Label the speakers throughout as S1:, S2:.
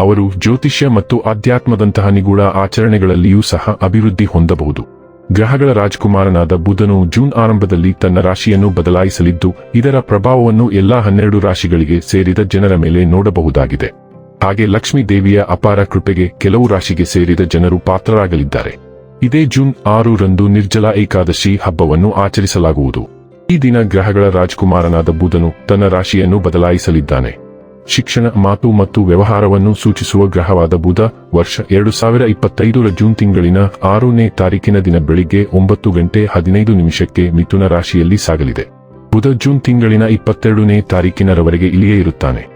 S1: ಅವರು ಜ್ಯೋತಿಷ್ಯ ಮತ್ತು ಆಧ್ಯಾತ್ಮದಂತಹ ನಿಗೂಢ ಆಚರಣೆಗಳಲ್ಲಿಯೂ ಸಹ ಅಭಿವೃದ್ಧಿ ಹೊಂದಬಹುದು. ಗ್ರಹಗಳ ರಾಜಕುಮಾರನಾದ ಬುಧನು ಜೂನ್ ಆರಂಭದಲ್ಲಿ ತನ್ನ ರಾಶಿಯನ್ನು ಬದಲಾಯಿಸಲಿದ್ದು, ಇದರ ಪ್ರಭಾವವನ್ನು ಎಲ್ಲಾ ಹನ್ನೆರಡು ರಾಶಿಗಳಿಗೆ ಸೇರಿದ ಜನರ ಮೇಲೆ ನೋಡಬಹುದಾಗಿದೆ. ಹಾಗೆ ಲಕ್ಷ್ಮೀ ದೇವಿಯ ಅಪಾರ ಕೃಪೆಗೆ ಕೆಲವು ರಾಶಿಗೆ ಸೇರಿದ ಜನರು ಪಾತ್ರರಾಗಲಿದ್ದಾರೆ. ಇದೇ ಜೂನ್ ಆರು ರಂದು ನಿರ್ಜಲ ಏಕಾದಶಿ ಹಬ್ಬವನ್ನು ಆಚರಿಸಲಾಗುವುದು. ಈ ದಿನ ಗ್ರಹಗಳ ರಾಜಕುಮಾರನಾದ ಬುಧನು ತನ್ನ ರಾಶಿಯನ್ನು ಬದಲಾಯಿಸಲಿದ್ದಾನೆ. ಶಿಕ್ಷಣ, ಮಾತು ಮತ್ತು ವ್ಯವಹಾರವನ್ನು ಸೂಚಿಸುವ ಗ್ರಹವಾದ ಬುಧ, ವರ್ಷ ಎರಡು ಸಾವಿರ ಇಪ್ಪತ್ತೈದರ ಜೂನ್ ತಿಂಗಳಿನ ಆರನೇ ತಾರೀಕಿನ ದಿನ ಬೆಳಿಗ್ಗೆ ಒಂಬತ್ತು ಗಂಟೆ ಹದಿನೈದು ನಿಮಿಷಕ್ಕೆ ಮಿಥುನ ರಾಶಿಯಲ್ಲಿ ಸಾಗಲಿದೆ. ಬುಧ ಜೂನ್ ತಿಂಗಳಿನ ಇಪ್ಪತ್ತೆರಡನೇ ತಾರೀಕಿನರವರೆಗೆ ಇಲ್ಲಿಯೇ ಇರುತ್ತಾನೆ.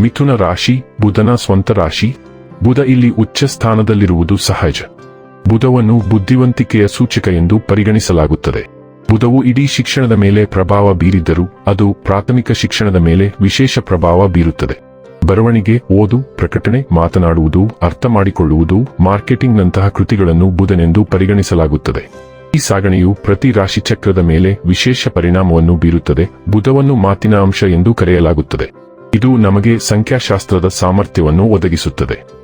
S1: ಮಿಥುನ ರಾಶಿ, ಬುಧನ ಸ್ವಂತ ರಾಶಿ, ಬುಧ ಇಲ್ಲಿ ಉಚ್ಚ ಸ್ಥಾನದಲ್ಲಿರುವುದು ಸಹಜ. ಬುಧವನ್ನು ಬುದ್ಧಿವಂತಿಕೆಯ ಸೂಚಕ ಎಂದು ಪರಿಗಣಿಸಲಾಗುತ್ತದೆ. ಬುಧವು ಇಡೀ ಶಿಕ್ಷಣದ ಮೇಲೆ ಪ್ರಭಾವ ಬೀರಿದ್ದರೂ ಅದು ಪ್ರಾಥಮಿಕ ಶಿಕ್ಷಣದ ಮೇಲೆ ವಿಶೇಷ ಪ್ರಭಾವ ಬೀರುತ್ತದೆ. ಬರವಣಿಗೆ, ಓದು, ಪ್ರಕಟಣೆ, ಮಾತನಾಡುವುದು, ಅರ್ಥ ಮಾಡಿಕೊಳ್ಳುವುದು, ಮಾರ್ಕೆಟಿಂಗ್ನಂತಹ ಕೃತಿಗಳನ್ನು ಬುಧನೆಂದು ಪರಿಗಣಿಸಲಾಗುತ್ತದೆ. ಈ ಸಾಗಣೆಯು ಪ್ರತಿ ರಾಶಿಚಕ್ರದ ಮೇಲೆ ವಿಶೇಷ ಪರಿಣಾಮವನ್ನು ಬೀರುತ್ತದೆ. ಬುಧವನ್ನು ಮಾತಿನ ಅಂಶ ಎಂದು ಕರೆಯಲಾಗುತ್ತದೆ. ಇದು ನಮಗೆ ಸಂಖ್ಯಾಶಾಸ್ತ್ರದ ಸಾಮರ್ಥ್ಯವನ್ನು ಒದಗಿಸುತ್ತದೆ.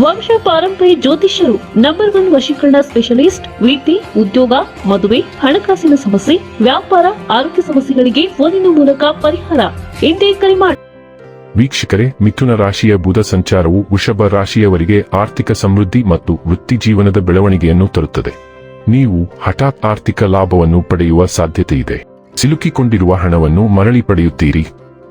S2: ವಂಶ ಪಾರಂಪರ್ಯ ಜ್ಯೋತಿಷ್ಯರು ನಂಬರ್ ಒನ್ ವಶೀಕರಣ ಸ್ಪೆಷಲಿಸ್ಟ್ ವೃತ್ತಿ ಉದ್ಯೋಗ, ಮದುವೆ, ಹಣಕಾಸಿನ ಸಮಸ್ಯೆ, ವ್ಯಾಪಾರ, ಆರೋಗ್ಯ ಸಮಸ್ಯೆಗಳಿಗೆ ಫೋನಿನ ಮೂಲಕ ಪರಿಹಾರ. ಎಂದೇ ಕರೆ ಮಾಡಿ
S1: ವೀಕ್ಷಕರೇ, ಮಿಥುನ ರಾಶಿಯ ಬುಧ ಸಂಚಾರವು ವೃಷಭ ರಾಶಿಯವರಿಗೆ ಆರ್ಥಿಕ ಸಮೃದ್ಧಿ ಮತ್ತು ವೃತ್ತಿ ಜೀವನದ ಬೆಳವಣಿಗೆಯನ್ನು ತರುತ್ತದೆ. ನೀವು ಹಠಾತ್ ಆರ್ಥಿಕ ಲಾಭವನ್ನು ಪಡೆಯುವ ಸಾಧ್ಯತೆ ಇದೆ. ಸಿಲುಕಿಕೊಂಡಿರುವ ಹಣವನ್ನು ಮರಳಿ ಪಡೆಯುತ್ತೀರಿ.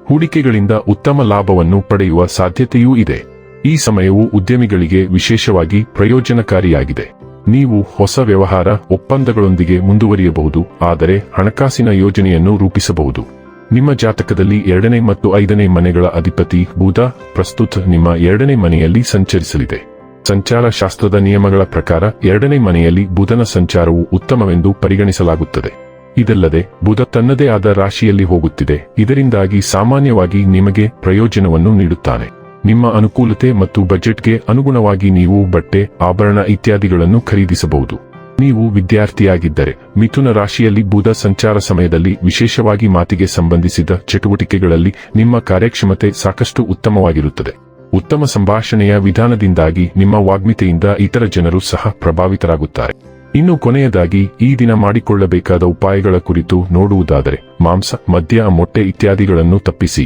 S1: ಹೂಡಿಕೆಗಳಿಂದ ಉತ್ತಮ ಲಾಭವನ್ನು ಪಡೆಯುವ ಸಾಧ್ಯತೆಯೂ ಇದೆ. ಈ ಸಮಯವು ಉದ್ಯಮಿಗಳಿಗೆ ವಿಶೇಷವಾಗಿ ಪ್ರಯೋಜನಕಾರಿಯಾಗಿದೆ. ನೀವು ಹೊಸ ವ್ಯವಹಾರ, ಒಪ್ಪಂದಗಳೊಂದಿಗೆ ಮುಂದುವರಿಯಬಹುದು, ಆದರೆ ಹಣಕಾಸಿನ ಯೋಜನೆಯನ್ನು ರೂಪಿಸಬಹುದು. ನಿಮ್ಮ ಜಾತಕದಲ್ಲಿ ಎರಡನೇ ಮತ್ತು ಐದನೇ ಮನೆಗಳ ಅಧಿಪತಿ ಬುಧ, ಪ್ರಸ್ತುತ ನಿಮ್ಮ ಎರಡನೇ ಮನೆಯಲ್ಲಿ ಸಂಚರಿಸಲಿದೆ. ಸಂಚಾರ ಶಾಸ್ತ್ರದ ನಿಯಮಗಳ ಪ್ರಕಾರ ಎರಡನೇ ಮನೆಯಲ್ಲಿ ಬುಧನ ಸಂಚಾರವು ಉತ್ತಮವೆಂದು ಪರಿಗಣಿಸಲಾಗುತ್ತದೆ. ಇದಲ್ಲದೆ, ಬುಧ ತನ್ನದೇ ಆದ ರಾಶಿಯಲ್ಲಿ ಹೋಗುತ್ತಿದೆ, ಇದರಿಂದಾಗಿ ಸಾಮಾನ್ಯವಾಗಿ ನಿಮಗೆ ಪ್ರಯೋಜನವನ್ನು ನೀಡುತ್ತಾನೆ. ನಿಮ್ಮ ಅನುಕೂಲತೆ ಮತ್ತು ಬಜೆಟ್ಗೆ ಅನುಗುಣವಾಗಿ ನೀವು ಬಟ್ಟೆ, ಆಭರಣ ಇತ್ಯಾದಿಗಳನ್ನು ಖರೀದಿಸಬಹುದು. ನೀವು ವಿದ್ಯಾರ್ಥಿಯಾಗಿದ್ದರೆ, ಮಿಥುನ ರಾಶಿಯಲ್ಲಿ ಬುಧ ಸಂಚಾರ ಸಮಯದಲ್ಲಿ ವಿಶೇಷವಾಗಿ ಮಾತಿಗೆ ಸಂಬಂಧಿಸಿದ ಚಟುವಟಿಕೆಗಳಲ್ಲಿ ನಿಮ್ಮ ಕಾರ್ಯಕ್ಷಮತೆ ಸಾಕಷ್ಟು ಉತ್ತಮವಾಗಿರುತ್ತದೆ. ಉತ್ತಮ ಸಂಭಾಷಣೆಯ ವಿಧಾನದಿಂದಾಗಿ ನಿಮ್ಮ ವಾಗ್ಮಿತೆಯಿಂದ ಇತರ ಜನರು ಸಹ ಪ್ರಭಾವಿತರಾಗುತ್ತಾರೆ. ಇನ್ನು ಕೊನೆಯದಾಗಿ, ಈ ದಿನ ಮಾಡಿಕೊಳ್ಳಬೇಕಾದ ಉಪಾಯಗಳ ಕುರಿತು ನೋಡುವುದಾದರೆ, ಮಾಂಸ, ಮದ್ಯ, ಮೊಟ್ಟೆ ಇತ್ಯಾದಿಗಳನ್ನು ತಪ್ಪಿಸಿ.